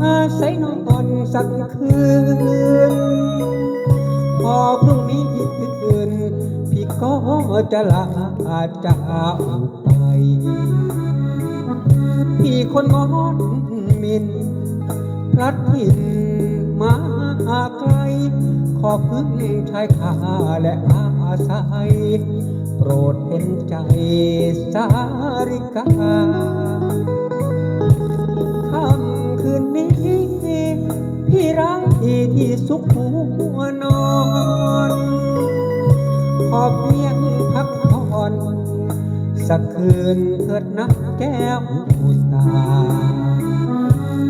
หาใส่น้อนตอนสักคืน พอพรุ่งนี้อีกคืน พี่ก็จะลาจากไป พี่คนงอนมินพลัดถิ่นมาไกล ขอพึ่งชายข้าและอาศัย โปรดเห็นใจสาริกา ที่ที่สุขหัวนอน ขอเพียงพักผ่อนสักคืนเถิดนักแก้วอุตา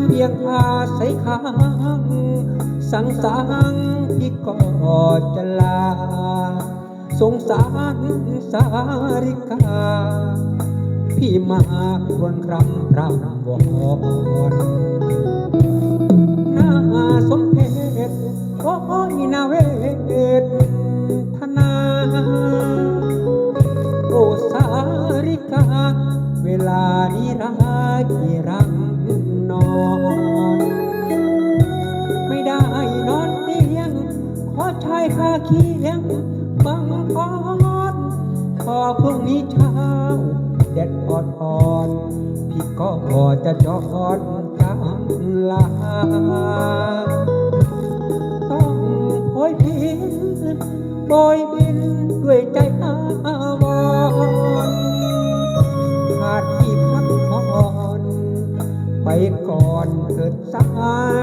เพียงอาศัยค้างสังสารพี่ก็จะลา สงสารสาริกา พี่มาครวญครำพรำวอน เคียงบังพอนขอพรุ่งนี้เช้าแดดอ่อนอ่อนๆพี่ก็จะจอดตามลาต้องโอยพินโบยบินด้วยใจอาวรขาดที่พักผ่อนไปก่อนเถิดสา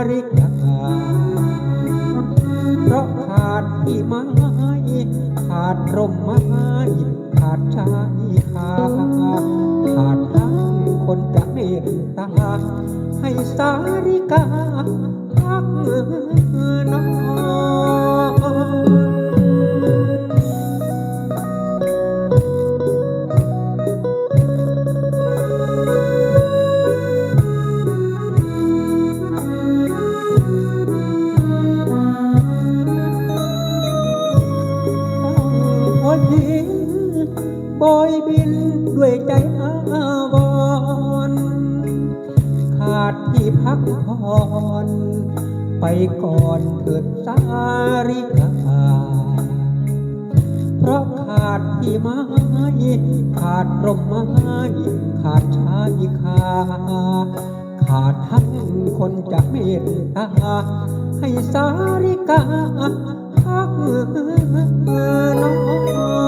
ริกา ไม้ขาดร่มไม้ขาดชายคาขาดทั้งคนจะเมตตาให้สาริกาพัก ด้วยใจอาวรขาดที่พักผ่อนไปก่อนเถิดสาริกาเพราะขาดที่ไม้ขาดร่มไม้ขาดชายคาขาดทั้งคนจะเมตตาให้สาริกาพักน้อ